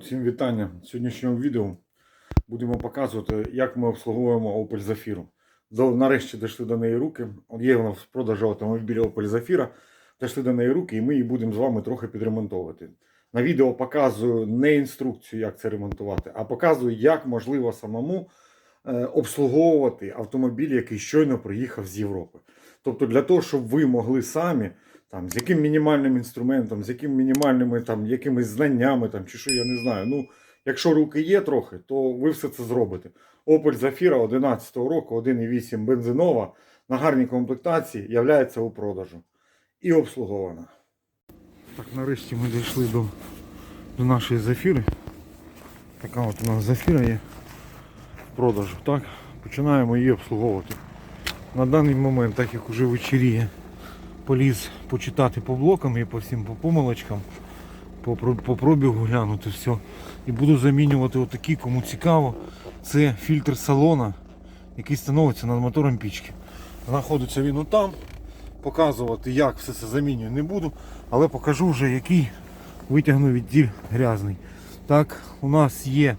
Всім вітання. В сьогоднішньому відео будемо показувати, як ми обслуговуємо Opel Zafira. Нарешті дійшли до неї руки. Є вона в продажу автомобіля Opel Zafira. Дійшли до неї руки, і ми її будемо з вами трохи підремонтовувати. На відео показую не інструкцію, як це ремонтувати, а показую, як можливо самому е, обслуговувати автомобіль, який щойно приїхав з Європи. Тобто, для того, щоб ви могли самі там, з яким мінімальним інструментом, з яким мінімальними там, якимись знаннями, там, чи що я не знаю. Ну, якщо руки є трохи, то ви все це зробите. Opel Zafira 11 року, 1,8 бензинова на гарній комплектації являється у продажу і обслугована. Так, нарешті ми дійшли до, до нашої зафіри. Така от у нас зафіра є в продажу. Так, починаємо її обслуговувати. На даний момент, так як уже вечеріє, поліз почитати по блокам і по всім по помилочкам, по, по пробігу глянути все. І буду замінювати отакі, кому цікаво. Це фільтр салона, який становиться над мотором пічки. Знаходиться він отам. Показувати, як все це замінюю, не буду, але покажу вже, який витягну відділь грязний. Так, у нас є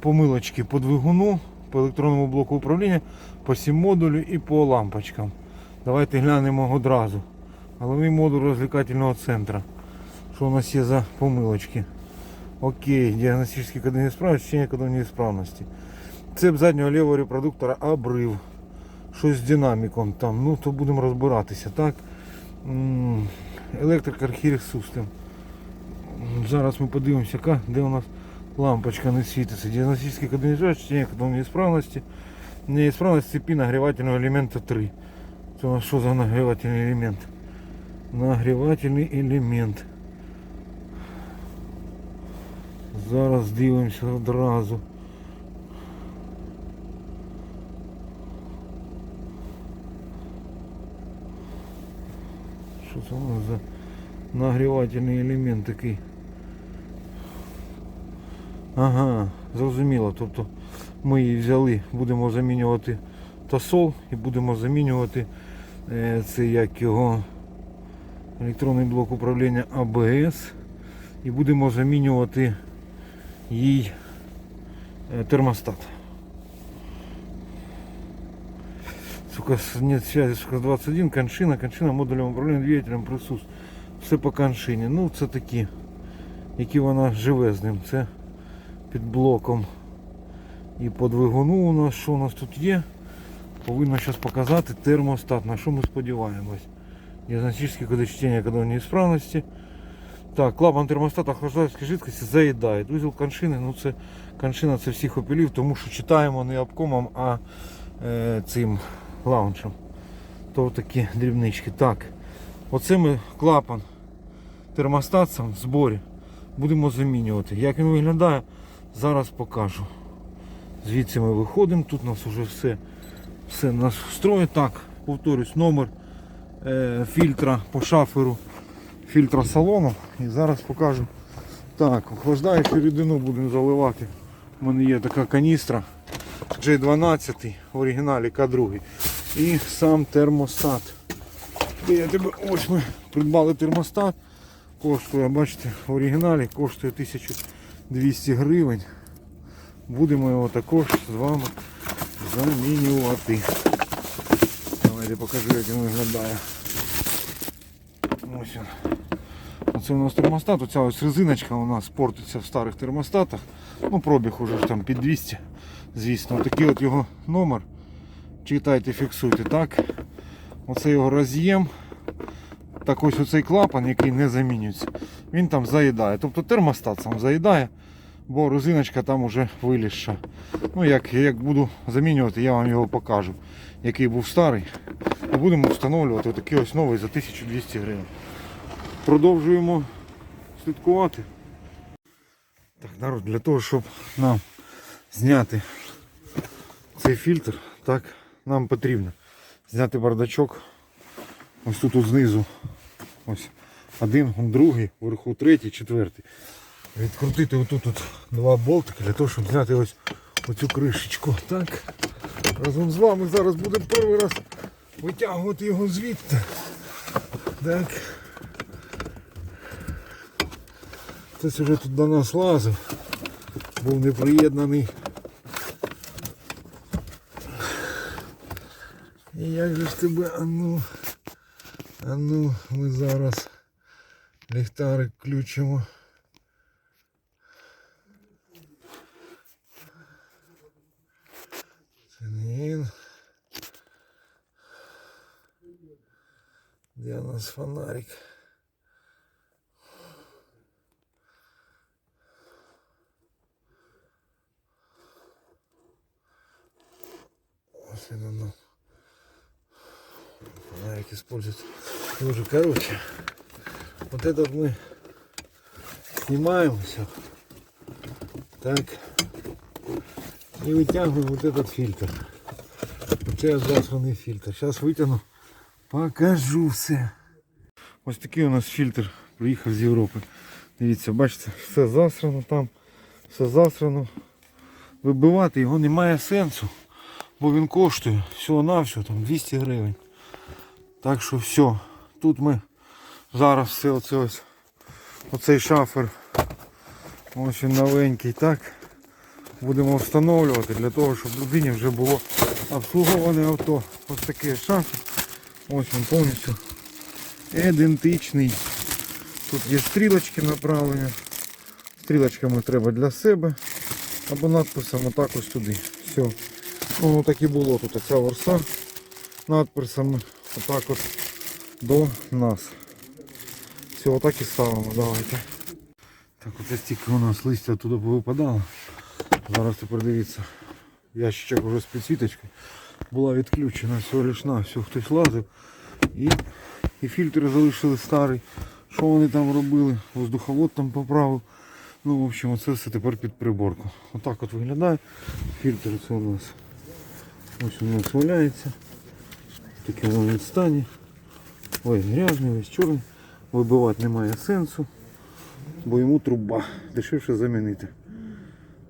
помилочки по двигуну, по електронному блоку управління, по сім модулю і по лампочкам. Давайте глянемо одразу. Головний модуль розвлекательного центру. Що у нас є за помилочки? Окей, діагностичний код неисправності, вчення коду неисправності. Цеп заднього лівого репродуктора обрив. Щось з динаміком там. Ну, то будемо розбиратися, так? М, Електрик систем. Зараз ми подивимося, яка, де у нас лампочка не світиться. Діагностичний код неисправності, вчення коду неисправності. Неисправність цепі нагрівательного елемента 3. Нас що за нагрівательний елемент? Нагрівательний елемент. Зараз дивимося одразу. Що це за нагрівательний елемент такий? Ага, зрозуміло. Тобто ми її взяли, будемо замінювати тосол і будемо замінювати це як його електронний блок управління АБС і будемо замінювати їй е, термостат. Сука, нет связи, сука, 21, коншина, коншина модулем управління двигателем присус. Все по коншині. Ну, це такі, які вона живе з ним. Це під блоком. І по двигуну у нас, що у нас тут є? Повинно зараз показати термостат, на що ми сподіваємось. Диагностические коды чтения неисправности. Так, клапан термостата охлаждающей жидкості заїдає. Вузол коншини, ну це коншина це всіх опілів, тому що читаємо не обкомом, а е, цим лаунчем. То такі дрібнички. Так, оце ми клапан термостат сам в зборі будемо замінювати. Як він виглядає, зараз покажу. Звідси ми виходимо, тут у нас вже все, все нас встроє. Так, повторюсь, номер е, фільтра по шаферу фільтра салону. І зараз покажу. Так, охлаждаючу рідину будемо заливати. У мене є така каністра J12 в оригіналі К2. І сам термостат. Я тебе, ось ми придбали термостат. Коштує, бачите, в оригіналі коштує 1200 гривень. Будемо його також з вами замінювати. Давайте покажу, як він виглядає. Ось він. Оце у нас термостат, оця ось резиночка у нас портиться в старих термостатах. Ну, пробіг уже там під 200, звісно. Такий от його номер. Читайте, фіксуйте, так. Оце його роз'єм. Так ось оцей клапан, який не замінюється, він там заїдає. Тобто термостат сам заїдає, бо резиночка там уже вилізша. Ну, як, як буду замінювати, я вам його покажу, який був старий. І будемо встановлювати такий ось новий за 1200 гривень. Продовжуємо слідкувати. Так, народ, для того, щоб нам зняти цей фільтр, так, нам потрібно зняти бардачок. Ось тут знизу. Ось один, другий, вверху третій, четвертий. Відкрутити отут от два болтики для того, щоб зняти ось оцю кришечку. Так. Разом з вами зараз будемо перший раз витягувати його звідти. Так. Хтось вже тут до нас лазив. був не приєднаний. І як же ж тебе, а ну, а ну, ми зараз ліхтарик включимо. Фонарик? Ось він оно. Фонарик используется. Тоже, короче, вот этот мы снимаем все. Так. И вытягиваем вот этот фильтр. Засраний фільтр. Зараз витягну. Покажу все. Ось такий у нас фільтр приїхав з Європи. Дивіться, бачите, все засрано там, все засрано. Вибивати його немає сенсу, бо він коштує всього-навсього там 200 гривень. Так що все. Тут ми зараз все оце ось оцей шафер. Ось він новенький, так. Будемо встановлювати для того, щоб людині вже було обслуговане авто. Ось такий шафер. Ось він повністю ідентичний. Тут є стрілочки направлення. Стрілочками треба для себе. Або надписом отак ось туди. Все. Ну, так і було тут оця ворса. Надписами отак от до нас. Все, отак і ставимо. Давайте. Так, оце стільки у нас листя туди повипадало. Зараз тепер дивіться. Ящичок вже з підсвіточкою. Була відключена всього лиш на все, хтось лазив. І, і фільтри залишили старий. Що вони там робили? Воздуховод там поправив. Ну, в общем, це все тепер під приборку. Отак от виглядає. Фільтр це у нас. Ось у нас валяється. В такому він стані. Ой, грязний, весь чорний. Вибивати немає сенсу, бо йому труба. Дешевше замінити.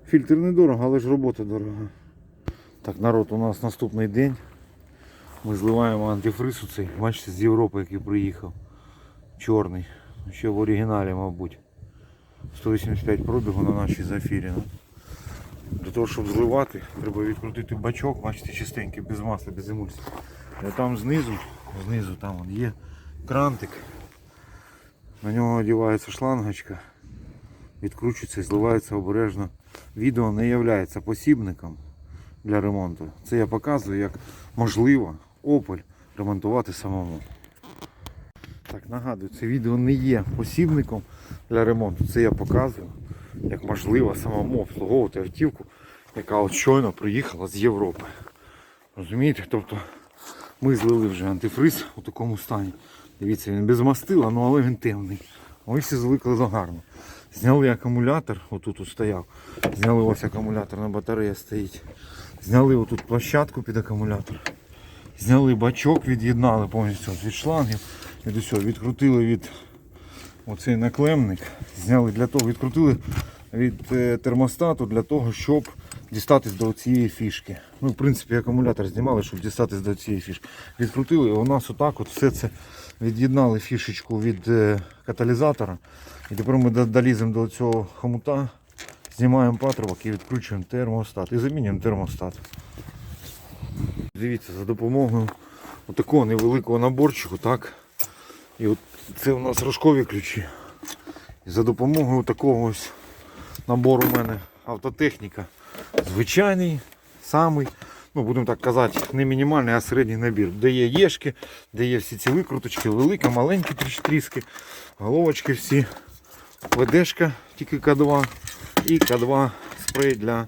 Фільтр недорого, але ж робота дорога. Так, народ, у нас наступний день. Ми зливаємо антифриз у цей. Бачите, з Європи, який приїхав. Чорний. Ще в оригіналі, мабуть. 185 пробігу на нашій зафірі. Для того, щоб зливати, треба відкрутити бачок, бачите, чистенький, без масла, без емульсії. І там знизу, знизу там он є крантик. На нього одягається шлангочка, відкручується і зливається обережно. Відео не є посібником для ремонту. Це я показую, як можливо Opel ремонтувати самому. Так, нагадую, це відео не є посібником для ремонту. Це я показую, як можливо самому обслуговувати автівку, яка от щойно приїхала з Європи. Розумієте? Тобто ми злили вже антифриз у такому стані. Дивіться, він без мастила, ну але він темний. Ось всі звикли гарно. Зняли акумулятор, отут тут стояв. Зняли ось акумуляторна батарея стоїть. Зняли отут площадку під акумулятор. Зняли бачок, від'єднали повністю від шлангів. Від усього. Відкрутили від оцей наклемник. Зняли для того, відкрутили від е, термостату для того, щоб дістатись до цієї фішки. Ну, в принципі, акумулятор знімали, щоб дістатись до цієї фішки. Відкрутили, і у нас отак от все це від'єднали фішечку від е, каталізатора. І тепер ми до- доліземо до цього хомута, знімаємо патрубок і відкручуємо термостат. І замінюємо термостат. Дивіться, за допомогою такого невеликого наборчику, так. І от це у нас рожкові ключі. І за допомогою такого ось набору у мене автотехніка. Звичайний, самий, ну будемо так казати, не мінімальний, а середній набір. Де є єшки, де є всі ці викруточки, великі, маленькі тріски, головочки всі, ВДшка, тільки К2 і К2 спрей для.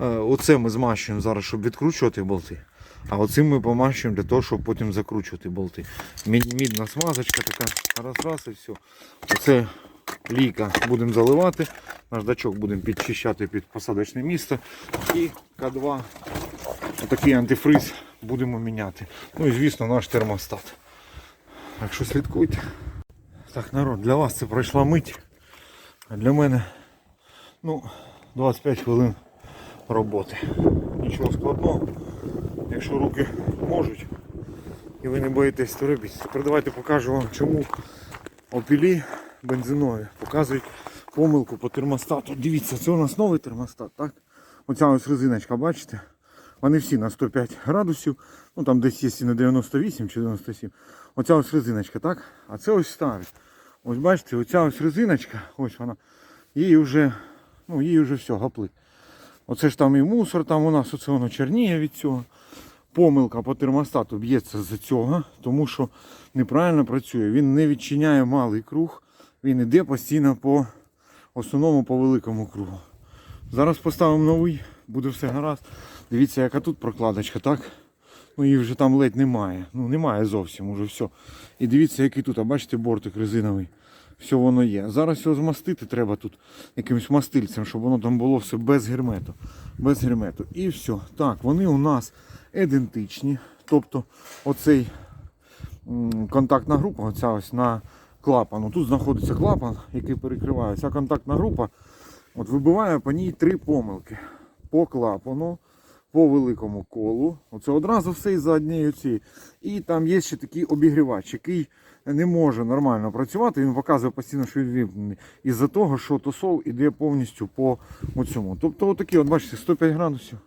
е, Оце ми змащуємо зараз, щоб відкручувати болти. А оцим ми помащуємо для того, щоб потім закручувати болти. Мідна смазочка така, раз, раз і все. Оце лійка будемо заливати, наждачок будемо підчищати під посадочне місце. І К2, отакий антифриз будемо міняти. Ну і звісно наш термостат. Так що слідкуйте. Так, народ, для вас це пройшла мить. А для мене ну, 25 хвилин роботи. Нічого складного. Якщо руки можуть і ви не боїтесь, то робіть. Тепер давайте покажу вам, чому опілі бензинові показують помилку по термостату. Дивіться, це у нас новий термостат, так? Оця ось резиночка, бачите? Вони всі на 105 градусів, ну там десь є на 98 чи 97. Оця ось резиночка, так? А це ось старий. Ось бачите, оця ось резиночка, ось вона, їй вже, ну їй вже все, гапли. Оце ж там і мусор, там у нас оце воно чорніє від цього. Помилка по термостату б'ється з цього, тому що неправильно працює. Він не відчиняє малий круг, він йде постійно по основному по великому кругу. Зараз поставимо новий, буде все гаразд. Дивіться, яка тут прокладочка, так? Ну її вже там ледь немає. Ну немає зовсім уже все. І дивіться, який тут, а бачите, бортик резиновий. Все воно є. Зараз його змастити треба тут якимось мастильцем, щоб воно там було все без гермету. Без гермету. І все. Так, вони у нас ідентичні. Тобто оцей контактна група, оця ось на клапану. Тут знаходиться клапан, який перекриває. Ця контактна група от вибиває по ній три помилки. По клапану, по великому колу. Оце одразу все із-за однієї цієї. І там є ще такий обігрівач, який не може нормально працювати. Він показує постійно, що він вимкнений. Із-за того, що тосол іде повністю по цьому. Тобто, отакий, от бачите, 105 градусів.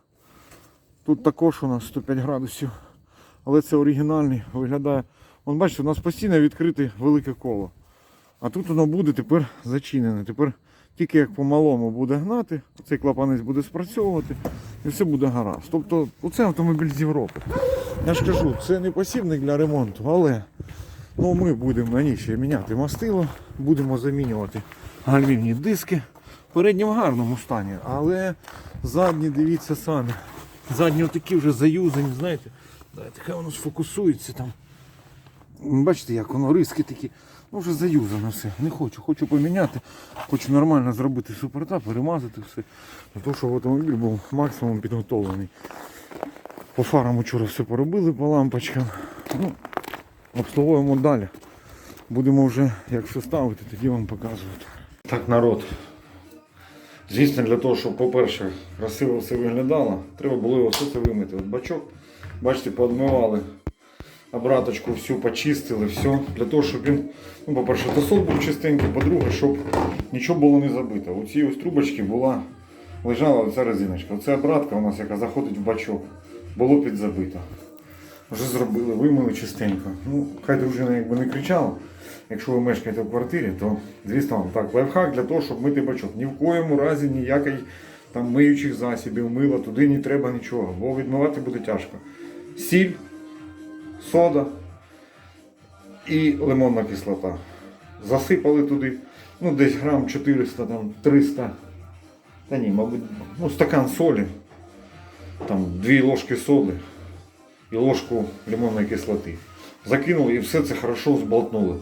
Тут також у нас 105 градусів. Але це оригінальний, виглядає. Вон бачите, у нас постійно відкрите велике коло. А тут воно буде тепер зачинене. Тепер тільки як по-малому буде гнати, цей клапанець буде спрацьовувати і все буде гаразд. Тобто оце автомобіль з Європи. Я ж кажу, це не посібник для ремонту, але ну, ми будемо на ній ще міняти мастило, будемо замінювати гальмівні диски. В гарному стані, але задні, дивіться самі. Задні отакі вже заюзані, знаєте. Давайте, хай воно сфокусується там. Бачите, як воно риски такі. Ну вже заюзано все. Не хочу, хочу поміняти. Хочу нормально зробити супорта, перемазати все. Для того, щоб автомобіль був максимум підготовлений. По фарам вчора все поробили по лампочкам. Ну, обслуговуємо далі. Будемо вже, як все ставити, тоді вам показувати. Так, народ. Звісно, для того, щоб, по-перше, красиво все виглядало, треба було його все це вимити. От бачок, бачите, поодмивали обраточку всю почистили, все. Для того, щоб він, ну, по-перше, тосол був чистенький, по-друге, щоб нічого було не забито. У цій ось трубочці була, лежала оця резиночка. Оця обратка у нас, яка заходить в бачок, було підзабито. Вже зробили, вимили чистенько. Ну, хай дружина якби не кричала. Якщо ви мешкаєте в квартирі, то звісно вам так, лайфхак для того, щоб мити бачок. Ні в коєму разі ніякої там миючих засобів, мила, туди не треба нічого, бо відмивати буде тяжко. Сіль, сода і лимонна кислота. Засипали туди, ну десь грам 400, там 300. Та ні, мабуть, ну стакан солі, там дві ложки соди і ложку лимонної кислоти. Закинули і все це хорошо зболтнули.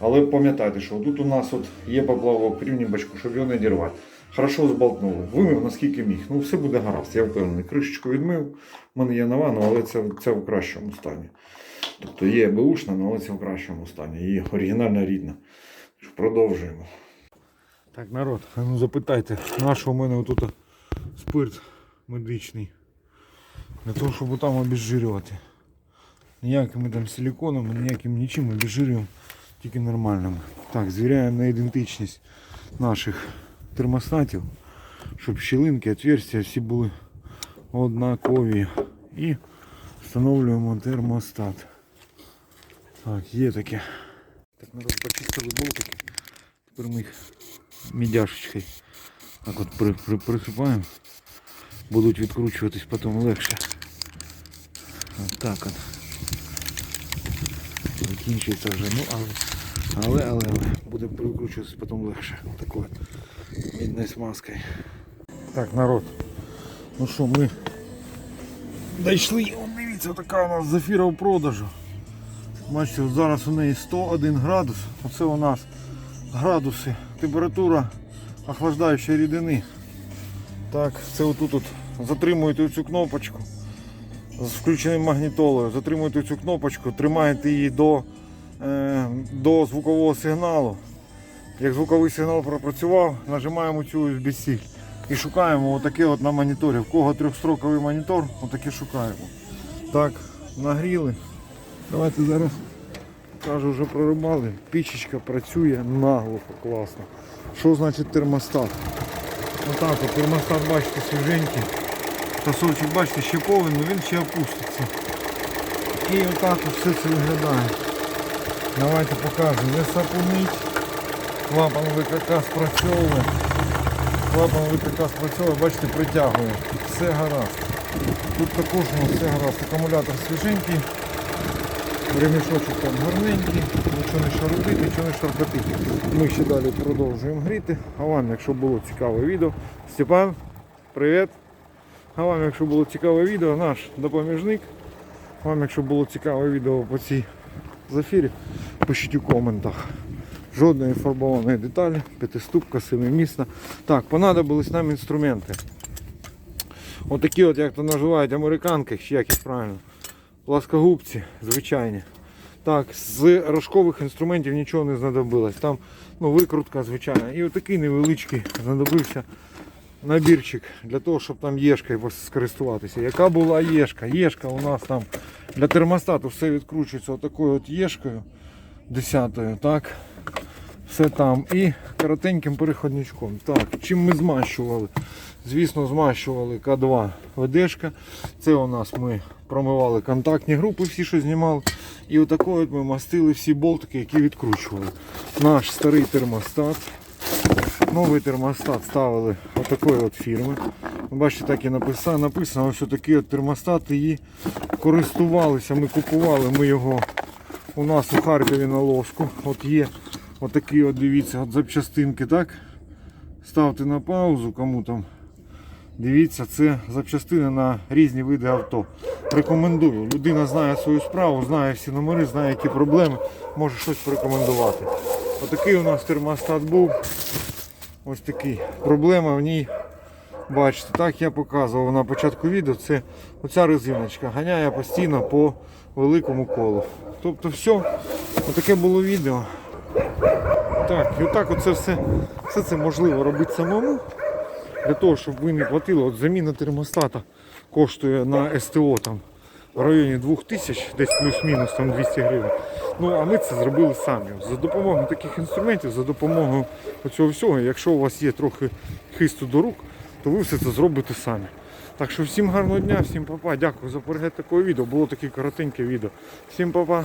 Але пам'ятайте, що тут у нас от є поплавок в рівні бачку, щоб його не дірвати. Хорошо зболтнули. Вимив наскільки міг. Ну все буде гаразд, я впевнений. Кришечку відмив. У мене є нова, ну, але це, це в кращому стані. Тобто є беушна, ну, але це в кращому стані. Її оригінальна рідна. Продовжуємо. Так, народ, ну запитайте, на що у мене отут спирт медичний. Для того, щоб там обезжирювати. Ніякими там силиконами, ніяким нічим обезжирюємо, тільки нормальними. Так, звіряємо на ідентичність наших термостатів, щоб щілинки, отверстия всі були однакові. І встановлюємо термостат. Так, є таке. Так, народ почистили болтики. Тепер ми їх мідяшечкою так от при, при, присипаємо. Будуть відкручуватись потім легше. От так от. Закінчується вже, ну але, але, але, але буде прикручуватись потім легше. Такою мідною смазкою. Так, народ. Ну що, ми дійшли. О, дивіться, така у нас зафіра в продажу. Бачите, зараз у неї 101 градус. Оце у нас градуси. Температура охлаждаючої рідини. Так, це отут от затримуєте цю кнопочку з включеним магнітолою. Затримуєте цю кнопочку, тримаєте її до, е, до звукового сигналу. Як звуковий сигнал пропрацював, нажимаємо цю USB-C і шукаємо отаке от на моніторі. В кого трьохстроковий монітор, отаке шукаємо. Так, нагріли. Давайте зараз Кажу, вже прорубали. Пічечка працює наглухо, класно. Що значить термостат? Отак от термостат, бачите, свіженький. Сосочок, бачите, ще повний, але він ще опуститься. І отак от все це виглядає. Давайте покажемо. Не сапунить. Клапан ВКК спрацьовує. Клапан ВКК спрацьовує, бачите, притягує. Все гаразд. Тут також у нас все гаразд. Акумулятор свіженький. Ремішочок там гарненький, нічого не шарудить, нічого не шарпотить. Ми ще далі продовжуємо гріти. А вам, якщо було цікаве відео, Степан, привіт. А вам, якщо було цікаве відео, наш допоміжник. Вам, якщо було цікаве відео по цій зафірі, пишіть у коментах. Жодної фарбованої деталі, п'ятиступка, семимісна. Так, понадобились нам інструменти. Отакі от, як то називають американки, чи як їх правильно. Пласкогубці, звичайні. Так, з рожкових інструментів нічого не знадобилось. Там ну, викрутка звичайна. І отакий невеличкий знадобився набірчик для того, щоб там єшкою скористуватися. Яка була єшка? Єшка у нас там для термостату все відкручується отакою от єшкою десятою. Так. Все там. І коротеньким переходничком. Так, чим ми змащували? Звісно, змащували К2 ВДшка. Це у нас ми промивали контактні групи, всі, що знімали. І отакою от ми мастили всі болтики, які відкручували. Наш старий термостат. Новий термостат ставили отакої от фірми. Бачите, так і написано, написано ось такий от термостат її користувалися. Ми купували ми його у нас у Харкові на лоску. От є отакі от дивіться, от запчастинки, так? Ставте на паузу, кому там. Дивіться, це запчастини на різні види авто. Рекомендую. Людина знає свою справу, знає всі номери, знає, які проблеми, може щось порекомендувати. Отакий у нас термостат був. Ось такий. Проблема в ній. Бачите, так я показував на початку відео. Це оця резиночка ганяє постійно по великому колу. Тобто все, отаке було відео. Так, і отак оце все, все це можливо робити самому. Для того, щоб ви не платили, от заміна термостата коштує на СТО там в районі 2000, десь плюс-мінус там 200 гривень. Ну а ми це зробили самі. За допомогою таких інструментів, за допомогою цього всього, якщо у вас є трохи хисту до рук, то ви все це зробите самі. Так що всім гарного дня, всім папа, дякую за перегляд такого відео. Було таке коротеньке відео. Всім папа.